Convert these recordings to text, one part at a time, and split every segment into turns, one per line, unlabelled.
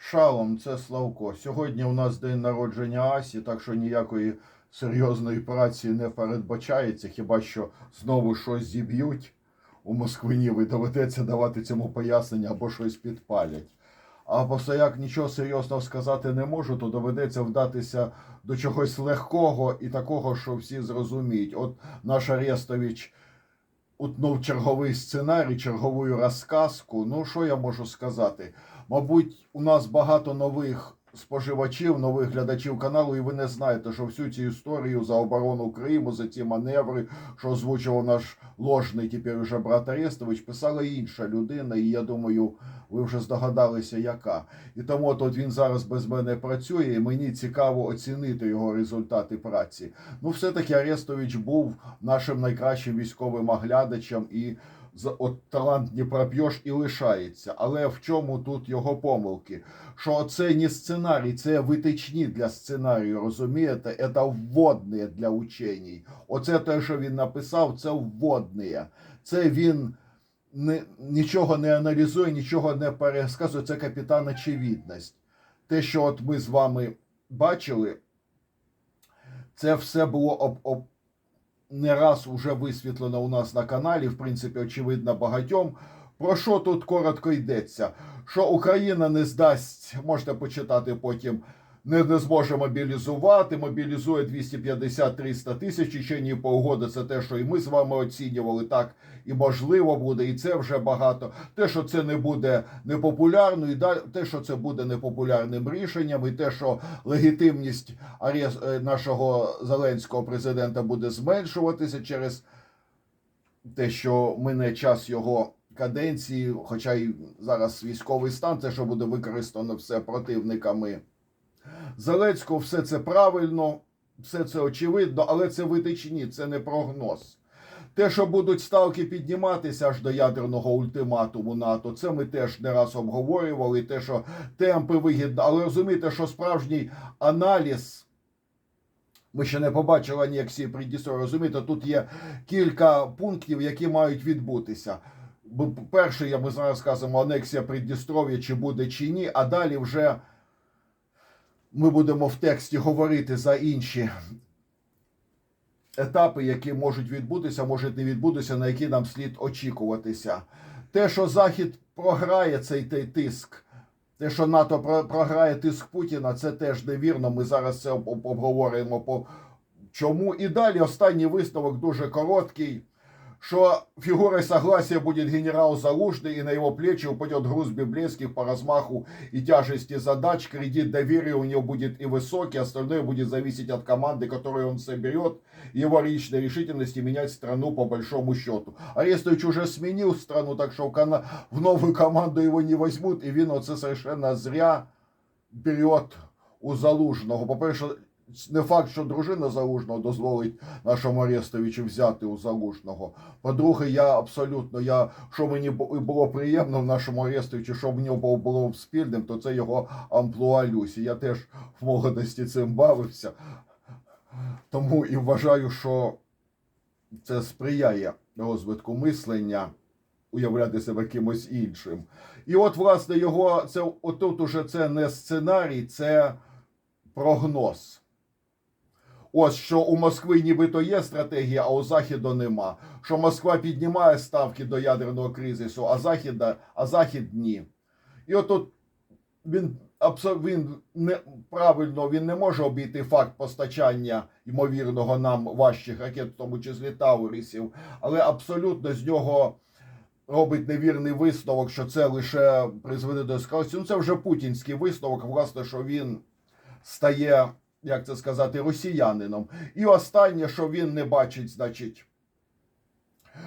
Шалом, це Славко. Сьогодні у нас день народження Асі, так що ніякої серйозної праці не передбачається, хіба що знову щось зіб'ють у Москвинів і доведеться давати цьому пояснення або щось підпалять. А просто нічого серйозного сказати не можу, то доведеться вдатися до чогось легкого і такого, що всі зрозуміють. От наш Арестович утнув черговий сценарій, чергову розказку. Ну, що я можу сказати? Мабуть, у нас багато нових споживачів, нових глядачів каналу, і ви не знаєте, що всю цю історію за оборону Криму, за ці маневри, що озвучував наш ложний тепер уже брат Арестович, писала інша людина, і я думаю, ви вже здогадалися, яка. І тому от, він зараз без мене працює, і мені цікаво оцінити його результати праці. Ну, все-таки Арестович був нашим найкращим військовим оглядачем і от талант не проп'єш і лишається. Але в чому тут його помилки? Що це не сценарій, це витичні для сценарію, розумієте? Це вводні для учень. Оце те, що він написав, це вводні. Це він не, нічого не аналізує, нічого не пересказує. Це капітан очевидність. Те, що от ми з вами бачили, це все було об, об, не раз уже висвітлено у нас на каналі, в принципі, очевидно, багатьом. Про що тут коротко йдеться? Що Україна не здасть, можете почитати потім, не, не зможе мобілізувати, мобілізує 250-300 тисяч, і ще ні погоди. Це те, що і ми з вами оцінювали, так і можливо буде, і це вже багато. Те, що це не буде непопулярно, і те, що це буде непопулярним рішенням, і те, що легітимність е, нашого зеленського президента буде зменшуватися через те, що мине час його каденції, хоча й зараз військовий стан, це що буде використано все противниками Зеленського, все це правильно, все це очевидно, але це витичні, це не прогноз. Те, що будуть ставки підніматися аж до ядерного ультиматуму НАТО, це ми теж не раз обговорювали. Те, що темпи вигідно, але розумієте, що справжній аналіз. Ми ще не побачили анексії Придністров'я. Розумієте, тут є кілька пунктів, які мають відбутися. Перший, я ми зараз скажемо, анексія Придністров'я, чи буде, чи ні, а далі вже ми будемо в тексті говорити за інші етапи, які можуть відбутися, можуть не відбутися, на які нам слід очікуватися. Те, що Захід програє цей тиск, те, що НАТО програє тиск Путіна, це теж невірно. Ми зараз це об- об- обговорюємо по чому. І далі останній висновок дуже короткий. Что фигурой согласия будет генерал Залужный, и на его плечи упадет груз библейских по размаху и тяжести задач. Кредит доверия у него будет и высокий, остальное будет зависеть от команды, которую он соберет, его личной решительности менять страну по большому счету. Арестович уже сменил страну, так что в новую команду его не возьмут, и він оце совершенно зря берет у Залужного. По-перше, не факт, що дружина Залужного дозволить нашому Арестовичу взяти у Залужного. По-друге, я абсолютно, я, що мені було приємно в нашому Арестовичу, що в нього було спільним, то це його амплуа Люсі. Я теж в молодості цим бавився. Тому і вважаю, що це сприяє розвитку мислення, уявляти себе кимось іншим. І от, власне, його це отут уже це не сценарій, це прогноз. Ось що у Москви нібито є стратегія, а у Західу нема. Що Москва піднімає ставки до ядерного кризису, а Захід, а Захід ні. І от тут він він не правильно він не може обійти факт постачання ймовірного нам важчих ракет, в тому числі Таурісів, але абсолютно з нього робить невірний висновок, що це лише призведе до ескалації. Ну це вже путінський висновок, власне, що він стає, як це сказати, росіянином. І останнє, що він не бачить, значить.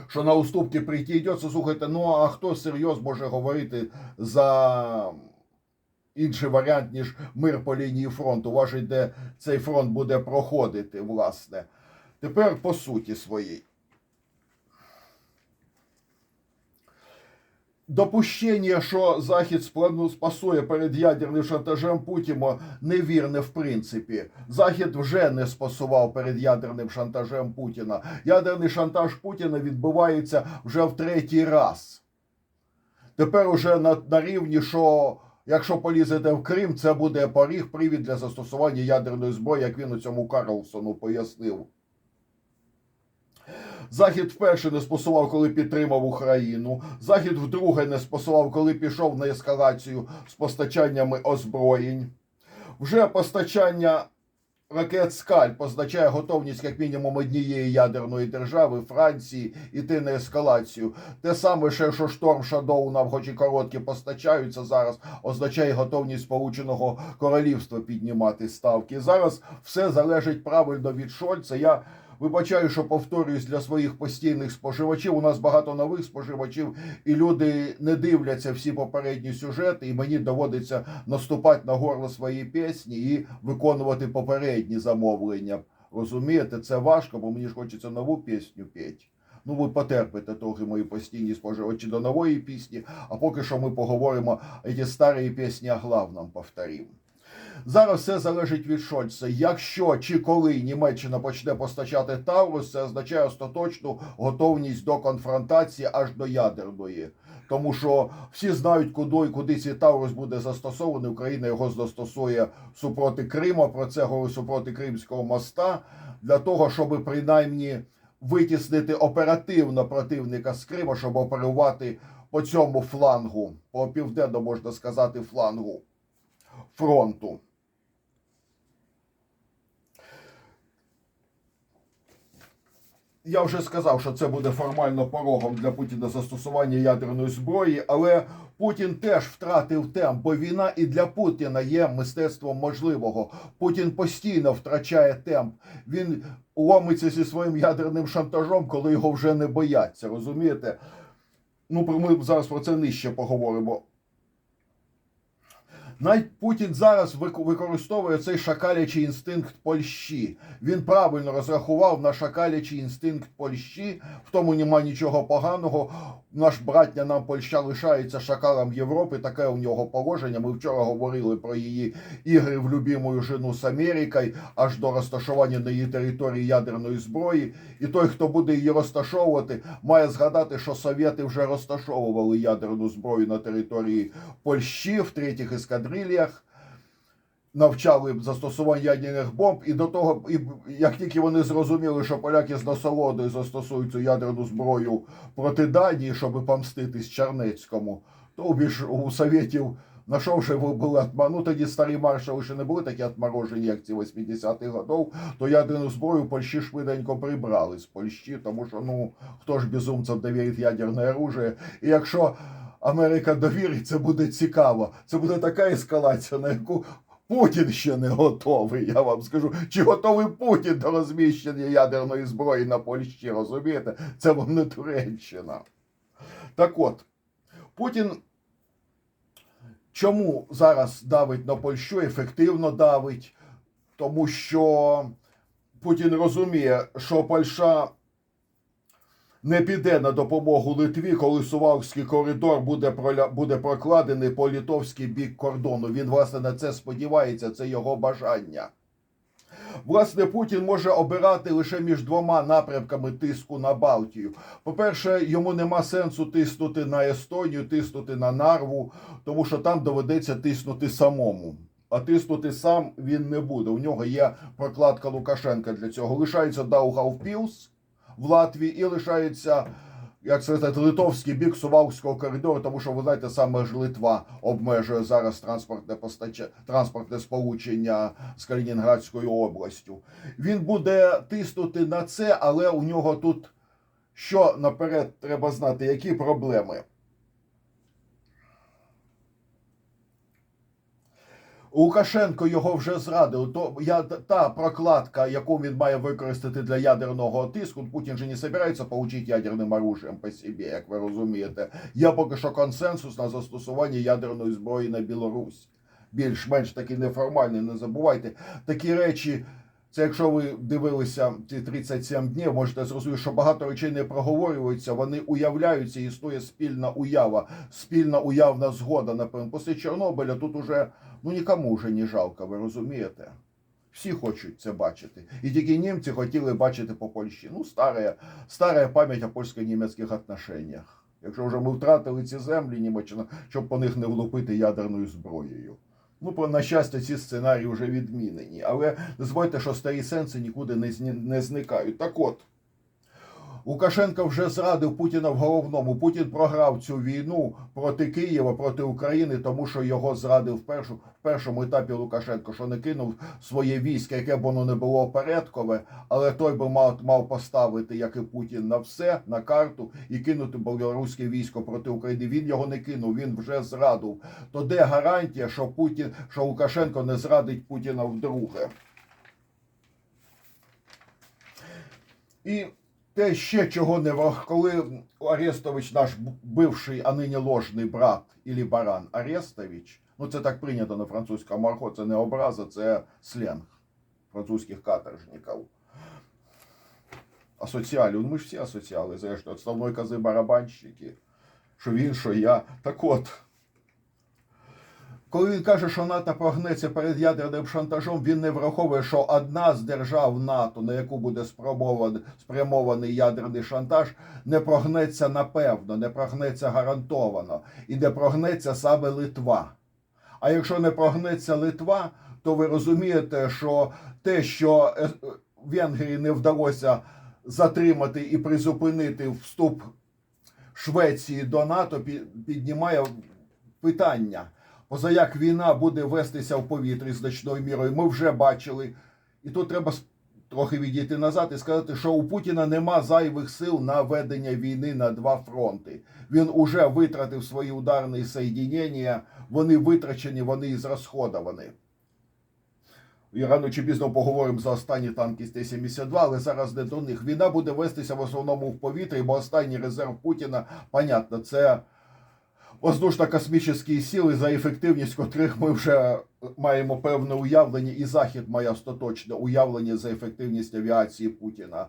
Що на уступки прийти йдеться, слухайте, ну а хто серйозно може говорити за інший варіант, ніж мир по лінії фронту, важить, де цей фронт буде проходити, власне. Тепер по суті своїй. Допущення, що Захід спасує перед ядерним шантажем Путіна, невірне в принципі. Захід вже не спасував перед ядерним шантажем Путіна. Ядерний шантаж Путіна відбувається вже в третій раз. Тепер уже на, на рівні, що Якщо полізете в Крим, це буде поріг, привід для застосування ядерної зброї, як він у цьому Карлсону пояснив. Захід вперше не спосував, коли підтримав Україну. Захід вдруге не спосував, коли пішов на ескалацію з постачаннями озброєнь. Вже постачання ракет Скальп означає готовність як мінімум однієї ядерної держави Франції іти на ескалацію. Те саме, що шторм Шадоу нам, хоч і короткі постачаються зараз, означає готовність Сполученого Королівства піднімати ставки. Зараз все залежить правильно від Шольца. Я Вибачаю, що повторююсь для своїх постійних споживачів. У нас багато нових споживачів, і люди не дивляться всі попередні сюжети, і мені доводиться наступати на горло свої пісні і виконувати попередні замовлення. Розумієте, це важко, бо мені ж хочеться нову пісню петь. Ну, ви потерпите трохи мої постійні споживачі до нової пісні, а поки що ми поговоримо ці старі пісні о главном повторимо. Зараз все залежить від Шольца. Якщо чи коли Німеччина почне постачати Таурус, це означає остаточну готовність до конфронтації аж до ядерної. Тому що всі знають, куди і куди цей Таурус буде застосований. Україна його застосує супроти Криму. Про це говорю супроти Кримського моста для того, щоб принаймні витіснити оперативно противника з Криму, щоб оперувати по цьому флангу, по південно можна сказати, флангу фронту. Я вже сказав, що це буде формально порогом для Путіна застосування ядерної зброї, але Путін теж втратив темп, бо війна і для Путіна є мистецтвом можливого. Путін постійно втрачає темп. Він ломиться зі своїм ядерним шантажом, коли його вже не бояться. Розумієте? Ну, ми зараз про це нижче поговоримо. Навіть Путін зараз використовує цей шакалячий інстинкт Польщі. Він правильно розрахував на шакалячий інстинкт Польщі. В тому нема нічого поганого. Наш братня нам Польща лишається шакалом Європи. Таке у нього положення. Ми вчора говорили про її ігри в любимую жену з Америкою, аж до розташування на її території ядерної зброї. І той, хто буде її розташовувати, має згадати, що совєти вже розташовували ядерну зброю на території Польщі в третіх ескадрильях. Навчали застосування ядерних бомб, і до того, і як тільки вони зрозуміли, що поляки з насолодою застосують цю ядерну зброю проти Данії, щоб помститись Чернецькому, то убіж у Совєтів, нашовши були ну тоді старі маршали ще не були такі отморожені, як ці 80-х годов, то ядерну зброю Польщі швиденько прибрали з Польщі, тому що ну хто ж безумцям довірить ядерне оружие, і якщо Америка довірить, це буде цікаво. Це буде така ескалація, на яку Путін ще не готовий, я вам скажу. Чи готовий Путін до розміщення ядерної зброї на Польщі? Розумієте? Це вам не Туреччина. Так от, Путін чому зараз давить на Польщу, ефективно давить? Тому що Путін розуміє, що Польща не піде на допомогу Литві, коли Сувалський коридор буде буде прокладений по літовський бік кордону. Він, власне, на це сподівається, це його бажання. Власне, Путін може обирати лише між двома напрямками тиску на Балтію. По-перше, йому нема сенсу тиснути на Естонію, тиснути на Нарву, тому що там доведеться тиснути самому. А тиснути сам він не буде. У нього є прокладка Лукашенка для цього. Лишається Даугавпілс, в Латвії і лишається, як сказати, литовський бік Сувалського коридору, тому що ви знаєте, саме ж Литва обмежує зараз транспортне постача... транспортне сполучення з Калінінградською областю. Він буде тиснути на це, але у нього тут що наперед треба знати, які проблеми. Лукашенко його вже зрадив. То я та прокладка, яку він має використати для ядерного тиску, Путін же не збирається получити ядерним оружием по собі, як ви розумієте. Є поки що консенсус на застосування ядерної зброї на Білорусь. Більш-менш такий неформальний, не забувайте. Такі речі, це якщо ви дивилися ці 37 днів, можете зрозуміти, що багато речей не проговорюються, вони уявляються, існує спільна уява, спільна уявна згода. Напевно, після Чорнобиля тут уже ну нікому вже не жалко, ви розумієте? Всі хочуть це бачити. І тільки німці хотіли бачити по Польщі. Ну, стара, стара пам'ять о польсько-німецьких отношениях. Якщо вже ми втратили ці землі, Німеччина, щоб по них не влупити ядерною зброєю. Ну, про на щастя, ці сценарії вже відмінені. Але забувайте, що старі сенси нікуди не зникають. Так от, Лукашенко вже зрадив Путіна в головному. Путін програв цю війну проти Києва, проти України, тому що його зрадив в, першу, в першому етапі Лукашенко, що не кинув своє військо, яке б воно не було порядкове, але той би мав, мав поставити, як і Путін, на все, на карту і кинути білоруське військо проти України. Він його не кинув, він вже зрадив. То де гарантія, що Путін, що Лукашенко не зрадить Путіна вдруге? І те ще чого не врах- коли Арестович, наш бивший, а нині ложний брат ілі баран Арестович, ну це так прийнято на французькому архо, це не образа, це сленг французьких каторжників. Асоціалі, ну ми ж всі асоціали, зрештою, отставної кози барабанщики, що він, що я. Так от. Коли він каже, що НАТО прогнеться перед ядерним шантажом, він не враховує, що одна з держав НАТО, на яку буде спрямований, ядерний шантаж, не прогнеться напевно, не прогнеться гарантовано, і не прогнеться саме Литва. А якщо не прогнеться Литва, то ви розумієте, що те, що е, Венгрії не вдалося затримати і призупинити вступ Швеції до НАТО, піднімає питання. Позаяк війна буде вестися в повітрі значною мірою. Ми вже бачили. І тут треба трохи відійти назад і сказати, що у Путіна нема зайвих сил на ведення війни на два фронти. Він уже витратив свої ударні соєдінення, вони витрачені, вони і зрасходовані. І рано чи пізно поговоримо за останні танки з Т-72, але зараз не до них. Війна буде вестися в основному в повітрі, бо останній резерв Путіна, понятно, це воздушно-космічні сили, за ефективність котрих ми вже маємо певне уявлення, і Захід має остаточне уявлення за ефективність авіації Путіна.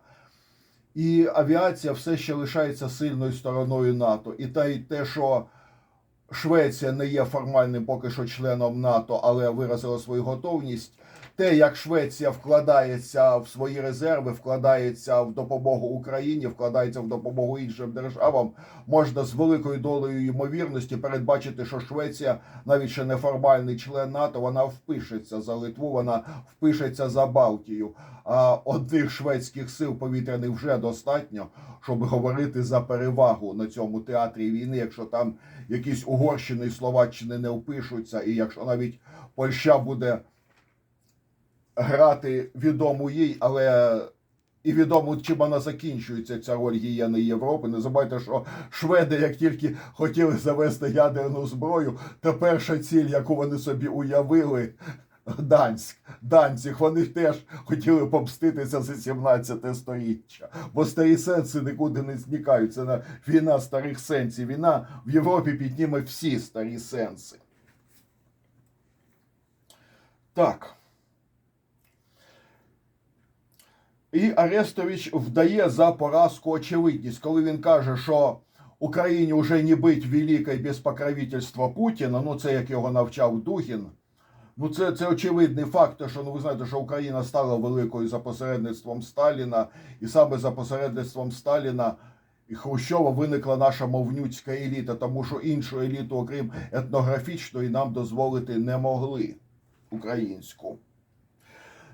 І авіація все ще лишається сильною стороною НАТО. І те, і те, що Швеція не є формальним поки що членом НАТО, але виразила свою готовність. Те, як Швеція вкладається в свої резерви, вкладається в допомогу Україні, вкладається в допомогу іншим державам, можна з великою долею ймовірності передбачити, що Швеція, навіть ще не формальний член НАТО, вона впишеться за Литву, вона впишеться за Балтію. А одних шведських сил повітряних вже достатньо, щоб говорити за перевагу на цьому театрі війни, якщо там якісь Угорщини і Словаччини не впишуться, і якщо навіть Польща буде грати відому їй, але і відомо, чим вона закінчується, ця роль гієни Європи. Не забувайте, що шведи, як тільки хотіли завести ядерну зброю, то перша ціль, яку вони собі уявили. Данськ, Данців, вони теж хотіли помститися за 17 сторіччя, бо старі сенси нікуди не зникають. Це на війна старих сенсів. Війна в Європі підніме всі старі сенси. Так. І Арестович вдає за поразку очевидність, коли він каже, що Україні вже не бить великой без покровительства Путіна. Ну, це як його навчав Дугін. Ну, це, це очевидний факт, що ну ви знаєте, що Україна стала великою за посередництвом Сталіна, і саме за посередництвом Сталіна і Хрущова виникла наша мовнюцька еліта, тому що іншу еліту, окрім етнографічної, нам дозволити не могли українську.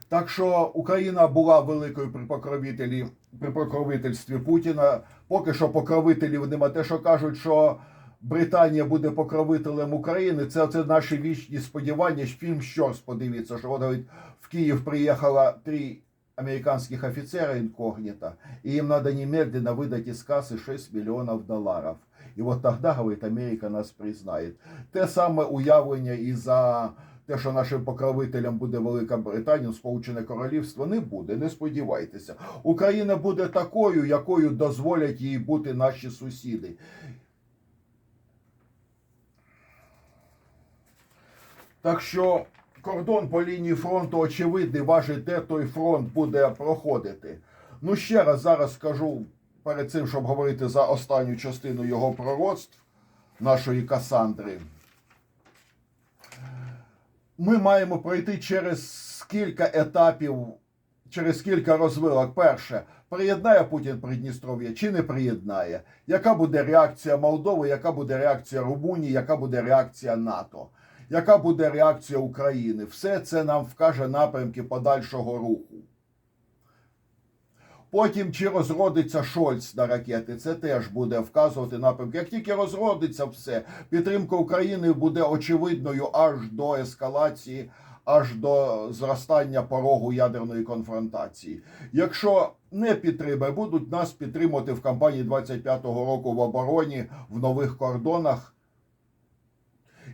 Так що Україна була великою при покровителі, при покровительстві Путіна. Поки що покровителів нема. Те, що кажуть, що Британія буде покровителем України, це, це наші вічні сподівання. Фільм Щорс, подивіться, що от, говорить, в Київ приїхало три американских офицера инкогнито, и им надо немедленно выдать из кассы 6 миллионов долларов. И вот тогда, говорит, Америка нас признает. Те саме уявлення і за те, що нашим покровителем буде Велика Британія, Сполучене Королівство, не буде, не сподівайтеся. Україна буде такою, якою дозволять їй бути наші сусіди. Так що кордон по лінії фронту очевидний, важить, де той фронт буде проходити. Ну, ще раз зараз скажу перед цим, щоб говорити за останню частину його пророцтв нашої Касандри. Ми маємо пройти через кілька етапів через кілька розвилок. Перше, приєднає Путін Придністров'я чи не приєднає? Яка буде реакція Молдови, яка буде реакція Румунії, яка буде реакція НАТО? Яка буде реакція України? Все це нам вкаже напрямки подальшого руху. Потім чи розродиться Шольц на ракети, це теж буде вказувати напрямки. Як тільки розродиться все, підтримка України буде очевидною аж до ескалації, аж до зростання порогу ядерної конфронтації. Якщо не підтримає, будуть нас підтримувати в кампанії 25-го року в обороні в нових кордонах.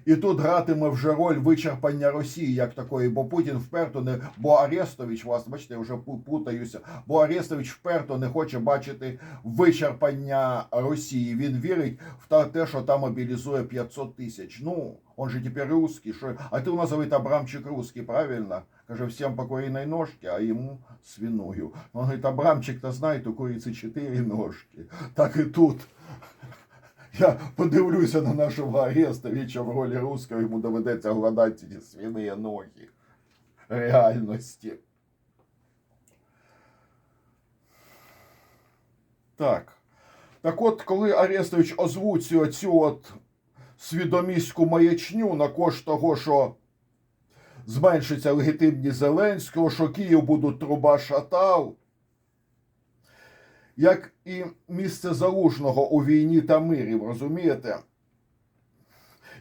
І тут гратиме вже роль вичерпання Росії як такої, бо Путін вперто не бо Арестович, власне, бачите, я вже пу- путаюся, бо Арестович вперто не хоче бачити вичерпання Росії. Він вірить в те, що там мобілізує 500 тисяч. Ну, он же тепер русский. Що... А ти у нас Абрамчик русский, правильно? Каже, всім по ножке, а йому свиною. Он говорить, Абрамчик-то знает, у куриці чотири ножки. Так і тут. Я подивлюся на нашого Арестовича в ролі русского, йому доведеться гладати ці свині ноги реальності. Так. Так от, коли Арестович озвучує цю от свідоміську маячню на кошт того, що зменшиться легітимність Зеленського, що Київ будуть труба шатав, як і місце залужного у війні та мирі, розумієте?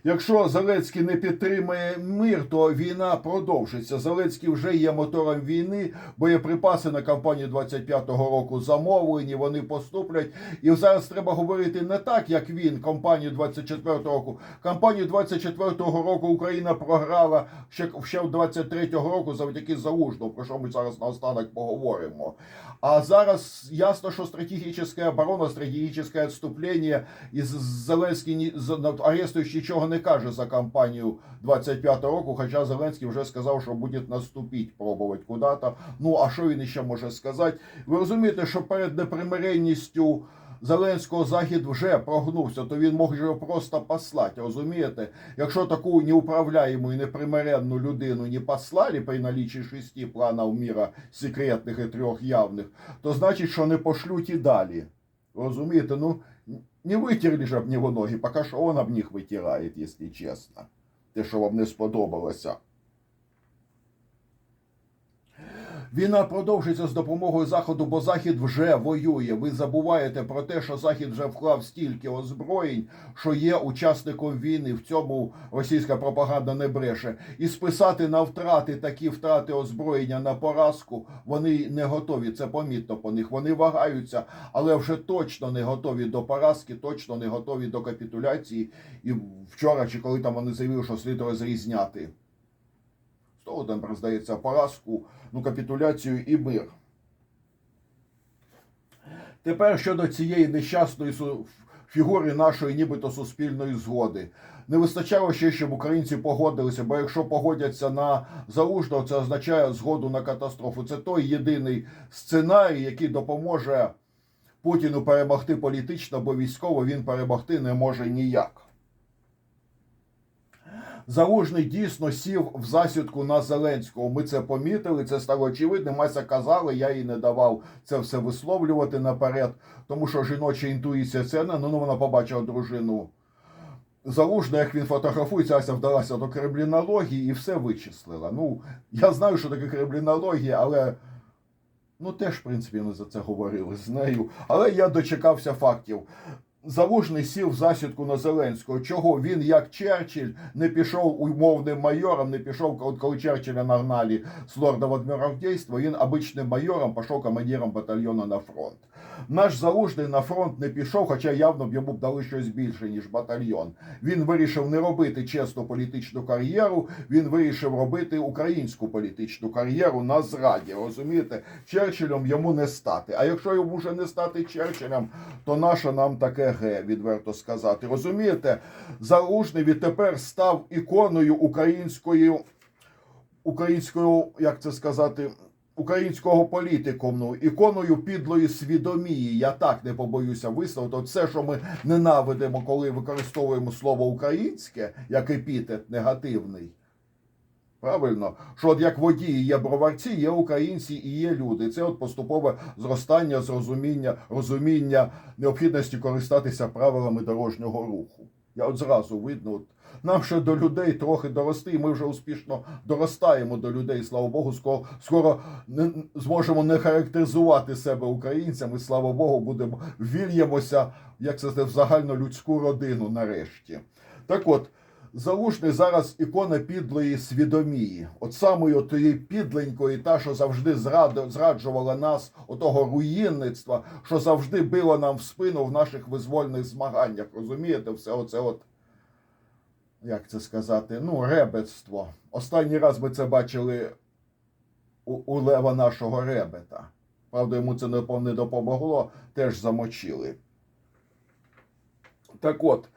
Якщо Зеленський не підтримає мир, то війна продовжиться. Зеленський вже є мотором війни, боєприпаси на кампанію 25-го року замовлені, вони поступлять. І зараз треба говорити не так, як він, кампанію 24-го року. Кампанію 24-го року Україна програла ще, ще в 23-го року завдяки залужному, про що ми зараз наостанок поговоримо. А зараз ясно, що стратегічна оборона, стратегічне відступлення, і Зеленський Арестович нічого не каже за кампанію 25-го року, хоча Зеленський вже сказав, що буде наступити, пробувати куди-то. Ну, а що він ще може сказати? Ви розумієте, що перед непримиренністю Зеленського Захід вже прогнувся, то він може його просто послати, розумієте? Якщо таку неуправляєму і непримиренну людину не послали при налічі шести планів міра секретних і трьох явних, то значить, що не пошлють і далі. Розумієте? Ну, не витерли ж об нього ноги, поки що он об них витирає, якщо чесно. Те, що вам не сподобалося. Війна продовжиться з допомогою Заходу, бо Захід вже воює. Ви забуваєте про те, що Захід вже вклав стільки озброєнь, що є учасником війни. В цьому російська пропаганда не бреше. І списати на втрати такі втрати озброєння на поразку вони не готові. Це помітно по них. Вони вагаються, але вже точно не готові до поразки, точно не готові до капітуляції. І вчора, чи коли там вони заявили, що слід розрізняти. Того там здається поразку, ну, капітуляцію і мир. Тепер щодо цієї нещасної фігури нашої нібито суспільної згоди. Не вистачало ще, щоб українці погодилися, бо якщо погодяться на залужного, це означає згоду на катастрофу. Це той єдиний сценарій, який допоможе Путіну перемогти політично, бо військово він перемогти не може ніяк. Залужний дійсно сів в засідку на Зеленського. Ми це помітили, це стало очевидним. Мася казали, я їй не давав це все висловлювати наперед, тому що жіноча інтуїція це не ну вона побачила дружину. Залужно, як він фотографується, Ася вдалася до кремлінології і все вичислила. Ну, я знаю, що таке кремлінологія, але ну теж, в принципі, ми за це говорили з нею. Але я дочекався фактів. Залужний сів в засідку на Зеленського. Чого він, як Черчилль, не пішов умовним майором, не пішов, от коли Черчилля нагнали з лорда в адміралтейство, він обичним майором пішов командиром батальйону на фронт. Наш залужний на фронт не пішов, хоча явно б йому б дали щось більше, ніж батальйон. Він вирішив не робити чесну політичну кар'єру, він вирішив робити українську політичну кар'єру на зраді. Розумієте, Черчиллем йому не стати. А якщо йому вже не стати Черчиллем, то наше нам таке ге, відверто сказати. Розумієте, залужний відтепер став іконою української, української, як це сказати, українського політикуму, іконою підлої свідомії. Я так не побоюся висловити. От все, що ми ненавидимо, коли використовуємо слово українське як епітет негативний. Правильно, що от як водії є броварці, є українці і є люди. Це от поступове зростання, зрозуміння, розуміння необхідності користатися правилами дорожнього руху. Я от зразу видно, от нам ще до людей трохи дорости, і ми вже успішно доростаємо до людей. Слава Богу, скоро, скоро не зможемо не характеризувати себе українцями. Слава Богу, будемо вільємося, як це в загальнолюдську родину нарешті. Так от. Залужний зараз ікона підлої свідомії, от самої тієї підленької, та, що завжди зраджувала нас, отого руїнництва, що завжди било нам в спину в наших визвольних змаганнях. Розумієте, все оце от, як це сказати, ну, ребецтво. Останній раз ми це бачили у, у лева нашого ребета. Правда, йому це не допомогло, теж замочили. Так от,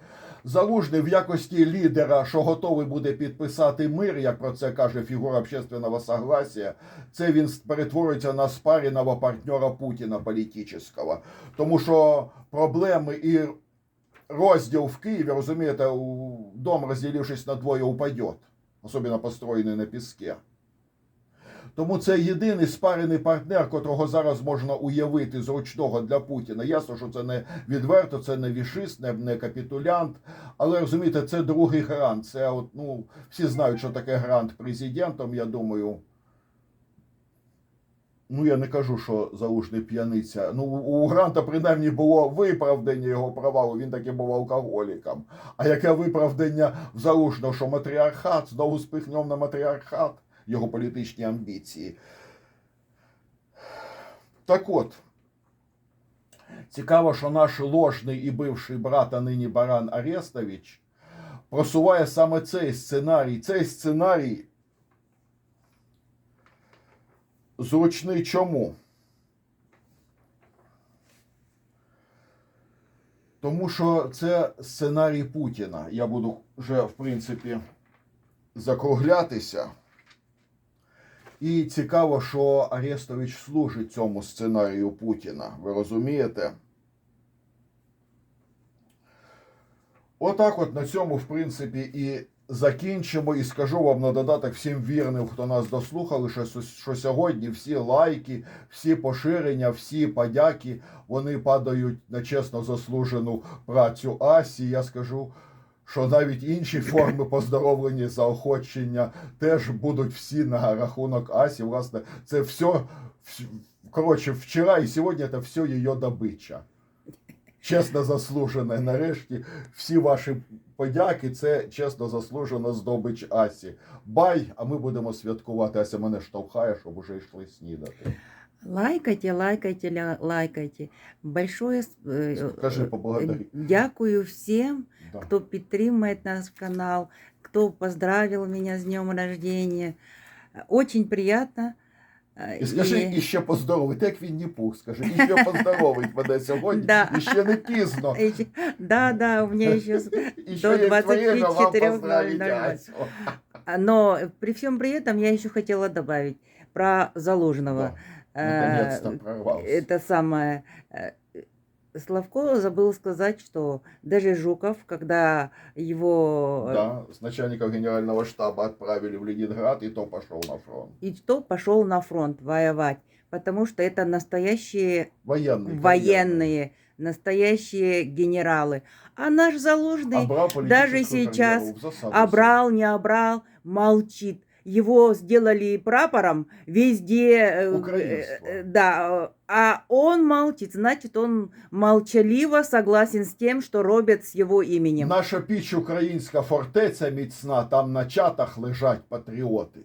Залужний в якості лідера, що готовий буде підписати мир, як про це каже фігура общественного согласия, це він перетворюється на спареного партнера Путіна політичного. Тому що проблеми і розділ в Києві, розумієте, дом, розділившись на двоє, упадет, особливо построєний на піске. Тому це єдиний спарений партнер, котрого зараз можна уявити зручного для Путіна. Ясно, що це не відверто, це не вішист, не, не капітулянт. Але розумієте, це другий грант. Це от, ну, всі знають, що таке грант президентом, я думаю. Ну, я не кажу, що залужний п'яниця. Ну, у Гранта принаймні було виправдання його провалу, він таки був алкоголіком. А яке виправдання в залужного, що матріархат, знову спихнув на матріархат його політичні амбіції. Так от, цікаво, що наш ложний і бивший брат, а нині Баран Арестович, просуває саме цей сценарій. Цей сценарій зручний чому? Тому що це сценарій Путіна. Я буду вже, в принципі, закруглятися. І цікаво, що Арестович служить цьому сценарію Путіна. Ви розумієте? Отак от на цьому, в принципі, і закінчимо. І скажу вам на додаток всім вірним, хто нас дослухали, що, що сьогодні всі лайки, всі поширення, всі подяки, вони падають на чесно заслужену працю Асі. Я скажу, що навіть інші форми поздоровлення, заохочення теж будуть всі на рахунок Асі. Власне, це все, коротше, вчора і сьогодні це все її добича. Чесно заслужене. Нарешті всі ваші подяки це чесно заслужена здобич Асі. Бай, а ми будемо святкувати. Ася мене штовхає, щоб уже йшли снідати.
Лайкайте, лайкайте, лайкайте. Большое э,
Скажи,
э. Дякую всем,
Да.
кто підтримує наш канал, кто поздравил меня с днем рождения. Очень приятно. э,
І скажи,
и-
і ще поздоровить, як він не пух, скажи, і ще поздоровить мене сьогодні,
Да.
і ще не пізно.
Эти- Да, да, у меня еще... с-
І ще
До
є время вам
24:00.
поздравить Асю.
Но при всем при этом я еще хотела добавить про Залужного.
Да,
Э,
Наконец-то прорвался.
Это самое. Славко забыл сказать, что даже Жуков, когда его... э,
Да, с начальников генерального штаба отправили в Ленинград, и то пошел на фронт.
И то пошел на фронт воевать, потому что это настоящие
Военный.
военные, настоящие генералы. А наш
Обрал политическую
даже сейчас обрал, не обрал, молчит Его сделали прапором везде. э,
Украинство.
э, Да, э, а он молчит, значит, он молчаливо согласен с тем, что робят с его именем.
Наша піч українська фортеця міцна, там на чатах лежать патріоти.